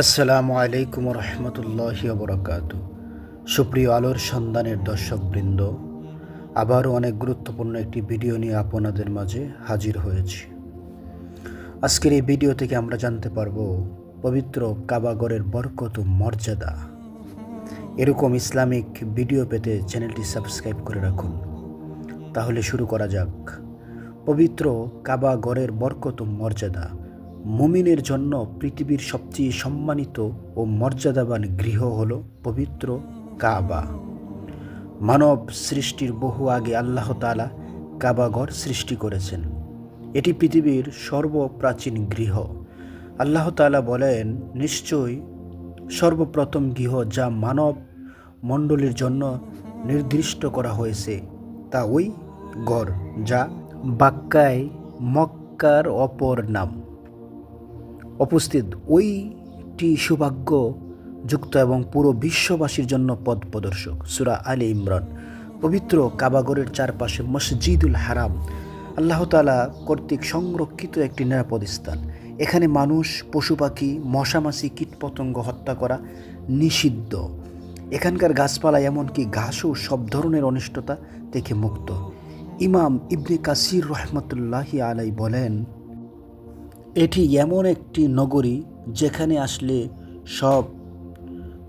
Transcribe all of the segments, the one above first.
আসসালামু আলাইকুম রহমতুল্লাহ বরকাত সুপ্রিয় আলোর সন্ধানের দর্শকবৃন্দ, আবারও অনেক গুরুত্বপূর্ণ একটি ভিডিও নিয়ে আপনাদের মাঝে হাজির হয়েছি। আজকের এই ভিডিও থেকে আমরা জানতে পারব পবিত্র কাবাগরের বরকত মর্যাদা। এরকম ইসলামিক ভিডিও পেতে চ্যানেলটি সাবস্ক্রাইব করে রাখুন। তাহলে শুরু করা যাক। পবিত্র কাবাগরের বরকত মর্যাদা। মুমিনের জন্য পৃথিবীর সবচেয়ে সম্মানিত ও মর্যাদাবান গৃহ হল পবিত্র কাবা। মানব সৃষ্টির বহু আগে আল্লাহ তালা কাবাঘর সৃষ্টি করেছেন। এটি পৃথিবীর সর্বপ্রাচীন গৃহ। আল্লাহ তালা বলেন, নিশ্চয়ই সর্বপ্রথম গৃহ যা মানব মণ্ডলীর জন্য নির্দিষ্ট করা হয়েছে, তা ওই গড় যা বাক্কায় মক্কার অপর নাম। উপস্থিত ওইটি সৌভাগ্য যুক্ত এবং পুরো বিশ্ববাসীর জন্য পদ প্রদর্শক। সুরা আলী ইমরান, পবিত্র কাবাগরের চারপাশে মসজিদুল হারাম। আল্লাহ তালা কর্তৃক সংরক্ষিত একটি নিরাপদ স্থান। এখানে মানুষ, পশু পাখি, মশামাছি, কীটপতঙ্গ হত্যা করা নিষিদ্ধ। এখানকার গাছপালা এমনকি ঘাসও সব ধরনের অনিষ্টতা থেকে মুক্ত। ইমাম ইবনে কাসির রহমতুল্লাহি আলাই বলেন এটি এমন একটি নগরী যেখানে আসলে সব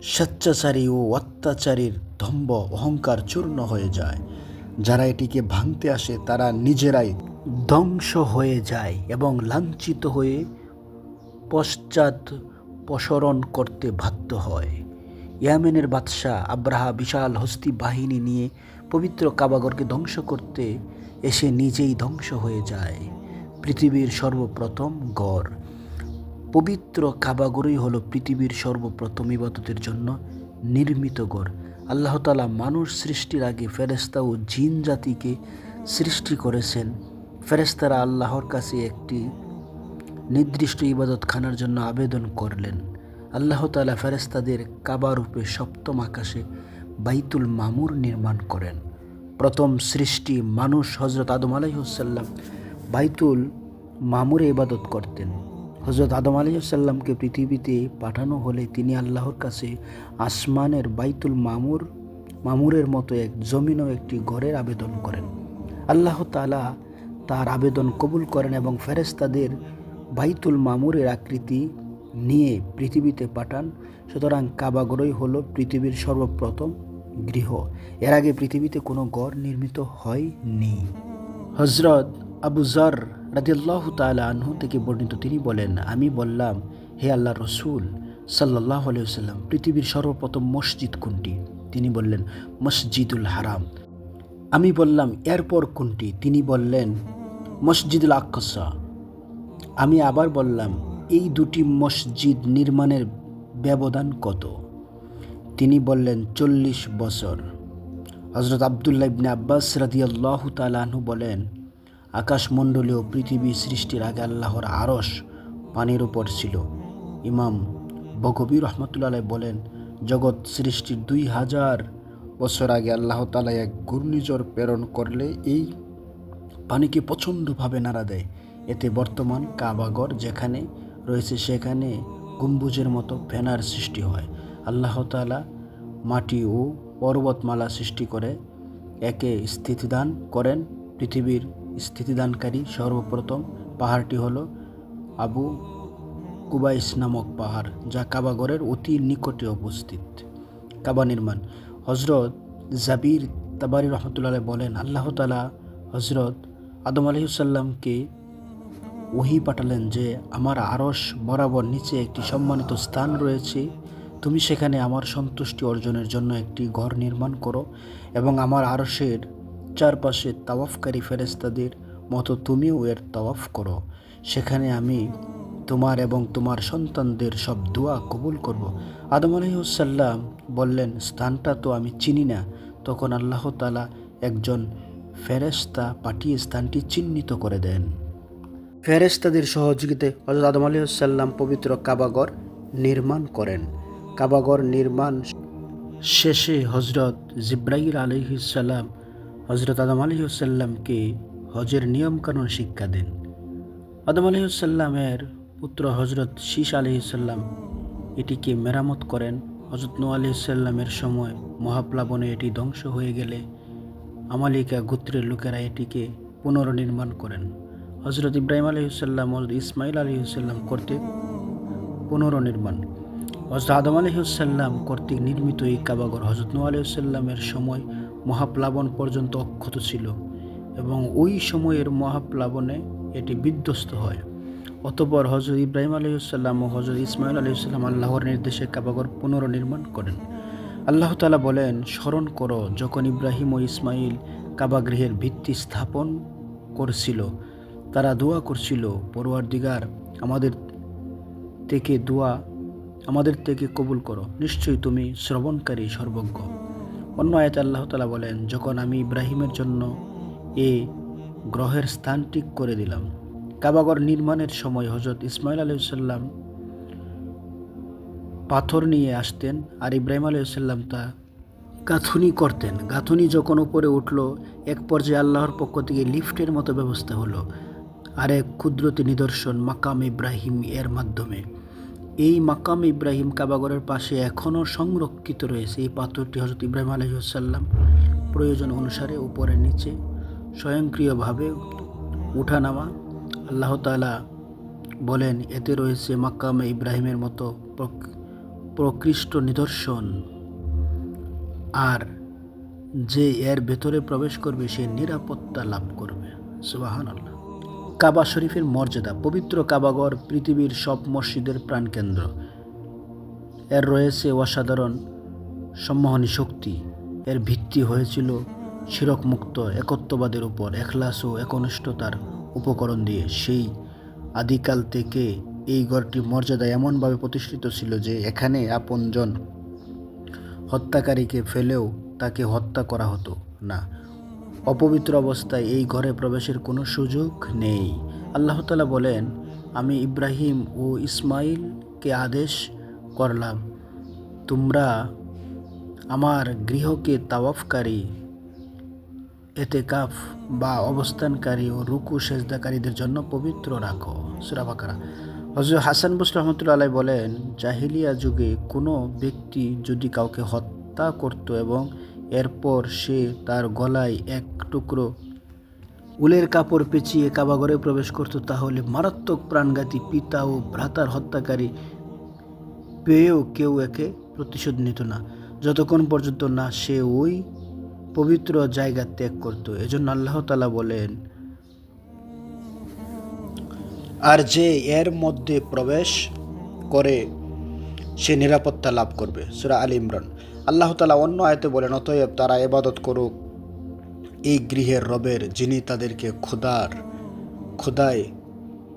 স্বেচ্ছাচারী ও অত্যাচারীর ধম্ব অহংকার চূর্ণ হয়ে যায়। যারা এটিকে ভাঙতে আসে, তারা নিজেরাই ধ্বংস হয়ে যায় এবং লাঞ্ছিত হয়ে পশ্চাৎ প্রসরণ করতে বাধ্য হয়। ইয়ামেনের বাদশাহ আব্রাহা বিশাল হস্তি বাহিনী নিয়ে পবিত্র কাবাগরকে ধ্বংস করতে এসে নিজেই ধ্বংস হয়ে যায়। পৃথিবীর সর্বপ্রথম গড়। পবিত্র কাবাগরই হলো পৃথিবীর সর্বপ্রথম ইবাদতের জন্য নির্মিত গড়। আল্লাহ তালা মানুষ সৃষ্টির আগে ফেরেস্তা ও জিন জাতিকে সৃষ্টি করেছেন। ফেরেস্তারা আল্লাহর কাছে একটি নির্দিষ্ট ইবাদত খানার জন্য আবেদন করলেন। আল্লাহ তালা ফেরেস্তাদের কাবারূপে সপ্তম আকাশে বাইতুল মামুর নির্মাণ করেন। প্রথম সৃষ্টি মানুষ হজরত আদম আলাইসাল্লাম বাইতুল মামুরে ইবাদত করতেন। হজরত আদম আলাইসাল্লামকে পৃথিবীতে পাঠানো হলে তিনি আল্লাহর কাছে আসমানের বাইতুল মামুর, মামুরের মতো এক জমিন ও একটি ঘরের আবেদন করেন। আল্লাহ তালা তার আবেদন কবুল করেন এবং ফেরেস্তাদের বাইতুল মামুরের আকৃতি নিয়ে পৃথিবীতে পাঠান। সুতরাং কাবাগরই হলো পৃথিবীর সর্বপ্রথম গৃহ। এর আগে পৃথিবীতে কোনো গড় নির্মিত হয়নি। হজরত আবু জর রাজিয়াল্লাহ তালা আনহু থেকে বর্ণিত, তিনি বলেন, আমি বললাম, হে আল্লাহ রসুল সাল্লাহ আলিয়াল্লাম পৃথিবীর সর্বপ্রথম মসজিদ কোনটি? তিনি বললেন, মসজিদুল হারাম। আমি বললাম, এরপর কোনটি? তিনি বললেন, মসজিদুল আকসা। আমি আবার বললাম, এই দুটি মসজিদ নির্মাণের ব্যবধান কত? তিনি বললেন, চল্লিশ বছর। হজরত আবদুল্লাহ ইবনে আব্বাস রাদিয়াল্লাহ তালাহু বলেন আকাশমণ্ডলীয় পৃথিবী সৃষ্টির আগে আল্লাহর আরস পানির উপর ছিল। ইমাম বগবী রহমতুল্লাহ বলেন, জগৎ সৃষ্টির দুই হাজার বছর আগে আল্লাহ তালা এক ঘূর্ণিঝড় প্রেরণ করলে এই পানিকে প্রচণ্ডভাবে নাড়া দেয়। এতে বর্তমান কাবাগর যেখানে রয়েছে সেখানে গম্বুজের মতো ফেনার সৃষ্টি হয়। আল্লাহ তালা মাটি ও পর্বতমালা সৃষ্টি করে, একে স্থিতিদান করেন পৃথিবীর স্থিতিদানকারী সর্বপ্রথম পাহাড়টি হল আবু কুবাইস নামক পাহাড়, যা কাবাগরের অতি নিকটে অবস্থিত। কাবা নির্মাণ। হজরত জাবির তাবারি রহমতুল্লাহ বলেন, আল্লাহ তালা হজরত আদম আলহিসাল্লামকে ওহি পাঠালেন যে, আমার আরস বরাবর নিচে একটি সম্মানিত স্থান রয়েছে। তুমি সেখানে আমার সন্তুষ্টি অর্জনের জন্য একটি ঘর নির্মাণ করো এবং আমার আরসের চারপাশে তাওয়াফকারী ফেরেস্তাদের মতো তুমিও এর তাওয়াফ করো। সেখানে আমি তোমার এবং তোমার সন্তানদের সব দোয়া কবুল করব। আদম আলহিউসাল্লাম বললেন, স্থানটা তো আমি চিনি না। তখন আল্লাহ তালা একজন ফেরেস্তা পাঠিয়ে স্থানটি চিহ্নিত করে দেন। ফেরেস্তাদের সহযোগিতায় হজরত আদম আলহিউসাল্লাম পবিত্র কাবাগর নির্মাণ করেন। কাবাগর নির্মাণ শেষে হজরত জিব্রাইল আলহিসাল্লাম হজরত আদম আলহিউসাল্লামকে হজের নিয়মকানুন শিক্ষা দেন। আদম আলহিউসাল্লামের পুত্র হজরত শীষ আলহিসাল্লাম এটিকে মেরামত করেন। হজরত নু আলাইসাল্লামের সময় মহাপ্লাবনে এটি ধ্বংস হয়ে গেলে আমালিকা গোত্রের লোকেরা এটিকে পুনর্নির্মাণ করেন। হজরত ইব্রাহিম আলহিসাল্লাম হজরত ইসমাইল আলহিসাল্লাম কর্তৃক পুনর্নির্মাণ। হজরত আদম আলহিসাল্লাম কর্তৃক নির্মিত এই কাবাগর হজরত নু আলহিসাল্লামের সময় মহাপ্লাবন পর্যন্ত অক্ষত ছিল এবং ওই সময়ের মহাপ্লাবনে এটি বিধ্বস্ত হয়। অতপর হজরত ইব্রাহিম আলহিসাল্লাম ও হজরত ইসমাইল আলহিসাল্লাম আল্লাহর নির্দেশে কাবাগর পুনর্নির্মাণ করেন। আল্লাহ তালা বলেন, স্মরণ করো, যখন ইব্রাহিম ও ইসমাইল কাবাগৃহের ভিত্তি স্থাপন করছিল, তারা দোয়া করছিল পড়ুয়ার দিগার আমাদের থেকে দোয়া, আমাদের থেকে কবুল করো। নিশ্চয়ই তুমি শ্রবণকারী সর্বজ্ঞ। অন্য আয়তে আল্লাহ তালা বলেন, যখন আমি ইব্রাহিমের জন্য এ গ্রহের স্থান ঠিক করে দিলাম, কাবাগর নির্মাণের সময় হজরত ইসমাইল আলাইসাল্লাম পাথর নিয়ে আসতেন আর ইব্রাহিম আলাইসাল্লাম তা গাঁথুনি করতেন। গাঁথুনি যখন উপরে উঠল, এক পর্যায়ে আল্লাহর পক্ষ থেকে লিফটের মতো ব্যবস্থা হলো আর এক ক্ষুদ্রতি নিদর্শন মাকাম ইব্রাহিম এর মাধ্যমে। এই মাকাম ইব্রাহিম কাবাগরের পাশে এখনও সংরক্ষিত রয়েছে। এই পাথরটি হজরত ইব্রাহিম আলহিসাল্লাম প্রয়োজন অনুসারে উপরে নিচে স্বয়ংক্রিয়ভাবে উঠানামা আল্লাহ তালা বলেন, এতে রয়েছে মাকামে ইব্রাহিমের মতো প্রক- প্রকৃষ্ট নিদর্শন। আর যে এর ভেতরে প্রবেশ করবে, সে নিরাপত্তা লাভ করবে। সুবাহান আল্লাহ কাবা শরীফের মর্যাদা, পবিত্র কাবাগর পৃথিবীর সব মসজিদের প্রাণকেন্দ্র। এর রয়েছে অসাধারণ সম্মোহনী শক্তি। এর ভিত্তি হয়েছিল শিরকমুক্ত, একত্ববাদের উপর এখলাস ও একনিষ্ঠতার উপকরণ দিয়ে। সেই আদিকাল থেকে এই গড়টি মর্যাদা এমনভাবে প্রতিষ্ঠিত ছিল যে এখানে আপনজন হত্যাকারীকে ফেলেও তাকে হত্যা করা হতো না। অপবিত্র অবস্থায় এই ঘরে প্রবেশের কোনো সুযোগ নেই। আল্লাহ তালা বলেন, আমি ইব্রাহিম ও ইসমাইলকে আদেশ করলাম, তোমরা আমার গৃহকে তাওয়াফকারী, এতেকাফ বা অবস্থানকারী ও রুকু সেজদাকারীদের জন্য পবিত্র রাখো। সুরাবাকারা হজরত হাসান বুস রহমতুল্লা আলাই বলেন, জাহিলিয়া যুগে কোনো ব্যক্তি যদি কাউকে হত্যা করত এবং এরপর সে তার গলায় এক টুকরো উলের কাপড় পেঁচিয়ে কাবাগরে প্রবেশ করত তাহলে মারাত্মক প্রাণঘাতী পিতা ও ভ্রাতার হত্যাকারী পেয়েও কেউ একে প্রতিশোধ নিত না। যতক্ষণ পর্যন্ত না সে ওই পবিত্র জায়গা ত্যাগ করত। এজন্য আল্লাহ তালা বলেন, আর যে এর মধ্যে প্রবেশ করে সে নিরাপত্তা লাভ করবে। সুরা আল ইমরান। আল্লাহ তালা অন্য আয়তে বলেন, অতএব তারা এবাদত করুক। এই গৃহের রবের যিনি তাদেরকে খোদার খোদায়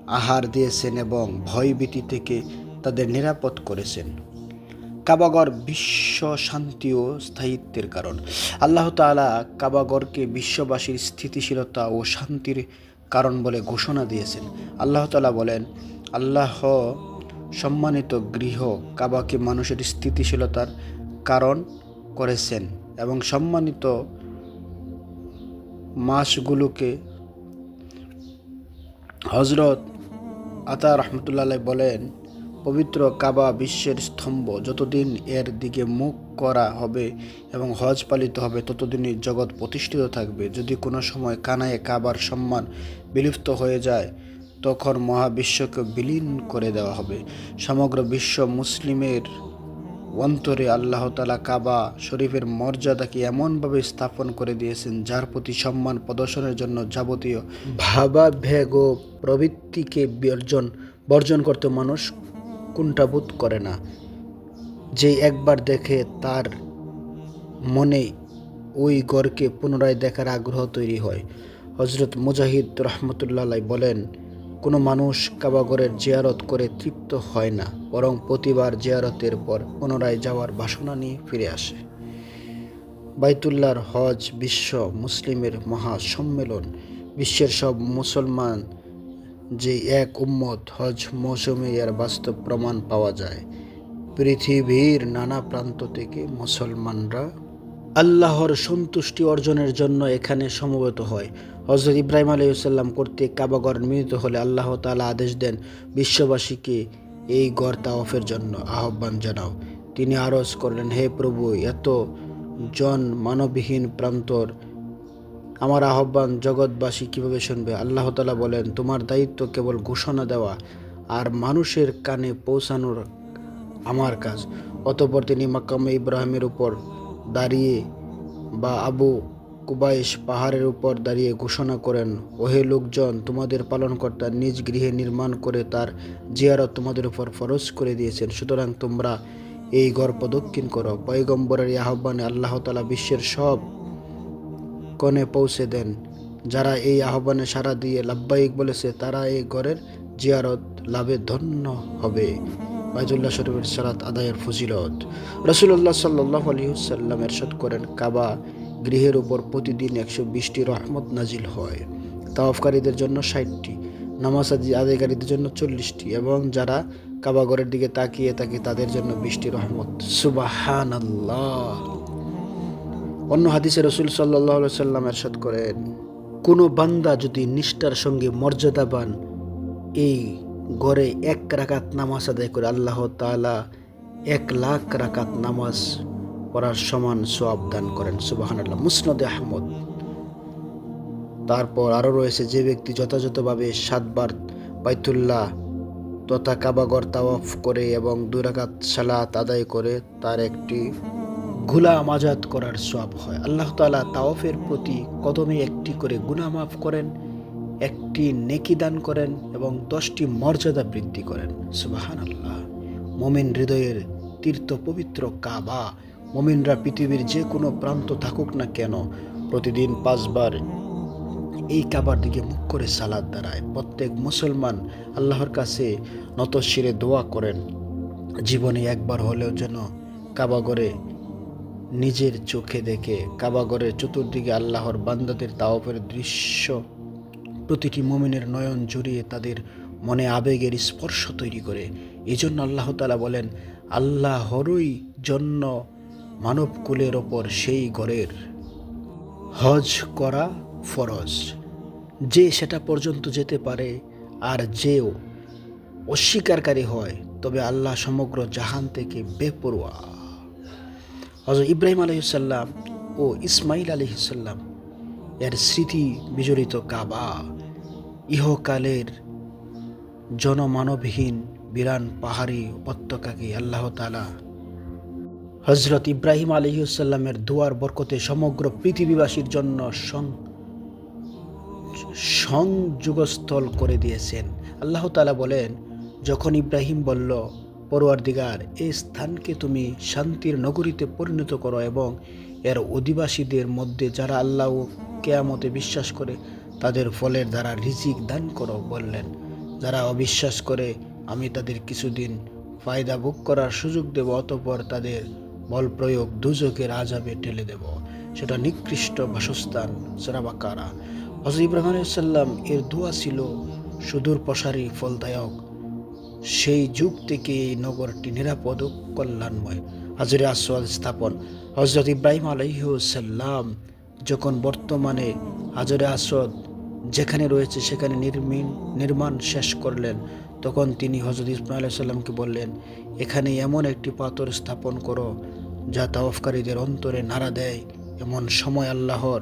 আহার দিয়েছেন এবং ভয়ভীতি থেকে তাদের নিরাপদ করেছেন। কাবাগর বিশ্ব শান্তি ও স্থায়িত্বের কারণ। আল্লাহ তাআলা কাবাগরকে বিশ্ববাসীর স্থিতিশীলতা ও শান্তির কারণ বলে ঘোষণা দিয়েছেন। আল্লাহ তালা বলেন, আল্লাহ সম্মানিত গৃহ কাবাকে মানুষের স্থিতিশীলতার কারণ করেছেন এবং সম্মানিত মাসগুলোকে হজরত আতা রহমতুল্লাহ বলেন, পবিত্র কাবা বিশ্বের স্তম্ভ যতদিন এর দিকে মুখ করা হবে এবং হজ পালিত হবে, ততদিনই জগৎ প্রতিষ্ঠিত থাকবে। যদি কোনো সময় কানায় কাবার সম্মান বিলুপ্ত হয়ে যায়, তখন মহাবিশ্বকে বিলীন করে দেওয়া হবে। সমগ্র বিশ্ব মুসলিমের অন্তরে আল্লাহ তালা কাবা শরীফের মর্যাদাকে এমনভাবে স্থাপন করে দিয়েছেন, যার প্রতি সম্মান প্রদর্শনের জন্য যাবতীয় ভাবাবেগ ও প্রবৃত্তিকে বর্জন বর্জন করতে মানুষ কুণ্ঠাবোধ করে না। যে একবার দেখে তার মনে ওই গড়কে পুনরায় দেখার আগ্রহ তৈরি হয়। হজরত মুজাহিদ রহমতুল্লাহ বলেন কোনো মানুষ কাবাগরের জিয়ারত করে তৃপ্ত হয় না, বরং প্রতিবার জিয়ারতের পর পুনরায় যাওয়ার বাসনা নিয়ে ফিরে আসে। বাইতুল্লাহর হজ বিশ্ব মুসলিমের মহা সম্মেলন বিশ্বের সব মুসলমান যে এক উম্মত হজ মৌসুমে এর বাস্তব প্রমাণ পাওয়া যায়। পৃথিবীর নানা প্রান্ত থেকে মুসলমানরা আল্লাহর সন্তুষ্টি অর্জনের জন্য এখানে সমবেত হয়। হজরত ইব্রাহিম আলাইসাল্লাম কর্তৃক কাবাগর মিলিত হলে আল্লাহ তাআলা আদেশ দেন, বিশ্ববাসীকে এই গড় তাওয়াফের জন্য আহ্বান জানাও। তিনি আরজ করলেন, হে প্রভু, এত জন মানবহীন প্রান্তর, আমার আহ্বান জগৎবাসী কীভাবে শুনবে? আল্লাহ তালা বলেন, তোমার দায়িত্ব কেবল ঘোষণা দেওয়া আর মানুষের কানে পৌঁছানোর আমার কাজ। অতপর তিনি মাকামে ইব্রাহিমের উপর দাঁড়িয়ে বা আবু কুবাইশ পাহাড়ের উপর দাঁড়িয়ে ঘোষণা করেন, ওহে লোকজন, তোমাদের পালনকর্তা নিজ গৃহে নির্মাণ করে তার জিয়ারত তোমাদের উপর ফরজ করে দিয়েছেন। সুতরাং তোমরা এই ঘর প্রদক্ষিণ করো। পয়গম্বরের আহ্বানে আল্লাহ তালা বিশ্বের সব কনে পৌঁছে দেন। যারা এই আহ্বানে সাড়া দিয়ে লাব্বাইক বলেছে, তারা এই ঘরের জিয়ারত লাভে ধন্য হবে। বাইজুল্লাহ শরীফের সালাত আদায়ের ফজিলত। রসুল্লাহ সাল্লাহ আলহিউসাল্লাম এরশাদ করেন, কাবা গৃহের উপর প্রতিদিন একশো বিশটি রহমত নাজিল হয়। তাওয়াফকারীদের জন্য ষাটটি, নামাজ আদি আদায়কারীদের জন্য চল্লিশটি এবং যারা কাবাগরের দিকে তাকিয়ে থাকে তাদের জন্য বিশটি রহমত। সুবাহান আল্লাহ অন্য হাদিসে রসুল সাল্লাহ সাল্লাম এরশাদ করেন, কোনো বান্দা যদি নিষ্ঠার সঙ্গে মর্যাদাবান এই গড়ে এক রাকাত নামাজ আদায় করে আল্লাহ তাআলা এক লাখ রাকাত নামাজ পড়ার সমান সোয়াব দান করেন সুবাহান আল্লাহ মুসনদে আহমদ। তারপর আরও রয়েছে, যে ব্যক্তি যথাযথভাবে সাতবার বাইতুল্লাহ তথা কাবাগর তাওয়াফ করে এবং দুরাকাত সালাত আদায় করে, তার একটি গুলাম আজাদ করার সব হয়। আল্লাহ তাআলা তাওয়াফের প্রতি কদমে একটি করে গুনাহ মাফ করেন একটি নেকি দান করেন এবং দশটি মর্যাদা বৃদ্ধি করেন। সুবাহান আল্লাহ মমিন হৃদয়ের তীর্থ পবিত্র কাবা মমিনরা পৃথিবীর যে কোনো প্রান্ত থাকুক না কেন, প্রতিদিন পাঁচবার এই কাবার দিকে মুখ করে সালাদ দাঁড়ায়। প্রত্যেক মুসলমান আল্লাহর কাছে নতশিরে দোয়া করেন। জীবনে একবার হলেও যেন কাবাগরে নিজের চোখে দেখে কাবাগরের চতুর্দিকে আল্লাহর বান্দাদের তাওফের দৃশ্য প্রতিটি মোমেনের নয়ন জুড়িয়ে তাদের মনে আবেগের স্পর্শ তৈরি করে। এই জন্য আল্লাহ তালা বলেন, আল্লাহরই জন্য মানবকুলের ওপর সেই ঘরের হজ করা ফরজ। যে সেটা পর্যন্ত যেতে পারে আর যেও অস্বীকারী হয়, তবে আল্লাহ সমগ্র জাহান থেকে বেপরোয়া। হজরত ইব্রাহিম আলহিসাল্লাম ও ইসমাইল আলহিসাল্লাম এর স্মৃতি বিজড়িত কাবা। ইহকালের জনমানবহীন বিরান পাহাড়ি উপত্যকাকে আল্লাহ তালা হজরত ইব্রাহিম আলহিউসাল্লামের দুয়ার বরকতে সমগ্র পৃথিবীবাসীর জন্য সংযোগস্থল করে দিয়েছেন। আল্লাহ তালা বলেন, যখন ইব্রাহিম বলল পরোয়ার দিগার এই স্থানকে তুমি শান্তির নগরীতে পরিণত করো এবং এর অধিবাসীদের মধ্যে যারা আল্লাহ কেয়ামতে বিশ্বাস করে তাদের ফলের দ্বারা রিজিক দান করো বললেন। যারা অবিশ্বাস করে, আমি তাদের কিছুদিন ফায়দা ভোগ করার সুযোগ দেব, অতপর তাদের বল প্রয়োগ দুজকের আজাবে ঠেলে দেব। সেটা নিকৃষ্ট বাসস্থান সেরাবাকারা হজরত ইব্রাহিম আলাইসাল্লাম এর দোয়া ছিল সুদূর প্রসারী ফলদায়ক। সেই যুগ থেকে এই নগরটি নিরাপদ কল্যাণময়। হাজরে আসওয়াদ স্থাপন। হজরত ইব্রাহিম আলহিউসাল্লাম যখন বর্তমানে হাজরে আসওয়াদ যেখানে রয়েছে সেখানে নির্মিন, নির্মাণ শেষ করলেন, তখন তিনি হজরত ইসমাইল সাল্লামকে বললেন, এখানে এমন একটি পাথর স্থাপন করো, যা তাওফকারীদের অন্তরে নাড়া দেয় এমন সময় আল্লাহর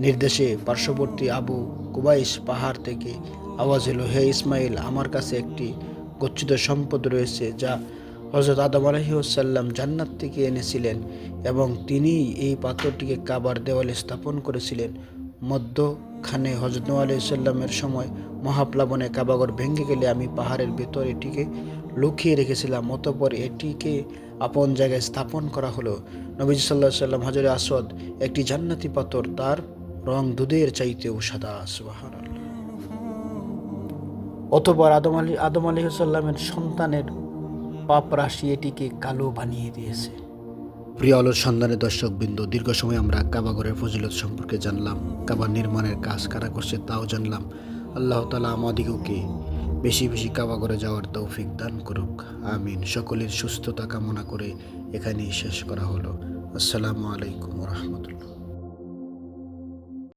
নির্দেশে পার্শ্ববর্তী আবু কুবাইশ পাহাড় থেকে আওয়াজ এলো, হে ইসমাইল আমার কাছে একটি গচ্ছিত সম্পদ রয়েছে যা হজরত আদম আলহিউসাল্লাম জান্নাত থেকে এনেছিলেন এবং তিনি এই পাথরটিকে কাবার দেওয়ালে স্থাপন করেছিলেন। মধ্যখানে হজরত আলাইসাল্লামের সময় মহাপ্লাবনে কাবাগর ভেঙে গেলে আমি পাহাড়ের ভেতর এটিকে লুকিয়ে রেখেছিলাম, অতপর এটিকে আপন জায়গায় স্থাপন করা হলো। নবীজ সাল্লাহ সাল্লাম হাজরে আসদ একটি জান্নাতি পাথর, তার রং দুধের চাইতেও সাদা সুবাহান অতপর আদম আলী, আদম আলহিসাল্লামের সন্তানের পাপ রাশি এটিকে কালো বানিয়ে দিয়েছে। প্রিয় আলোর সন্ধানে দর্শকবৃন্দ, দীর্ঘ সময় আমরা কাবাগরের ফজিলত সম্পর্কে জানলাম, কাবা নির্মাণের কাজ কারা করছে তাও জানলাম। আল্লাহ তালা আমাদিগকে বেশি বেশি কাবাগরে যাওয়ার তৌফিক দান করুক। আমিন। সকলের সুস্থতা কামনা করে এখানেই শেষ করা হলো। আসসালামু আলাইকুম রহমতুল্লাহ।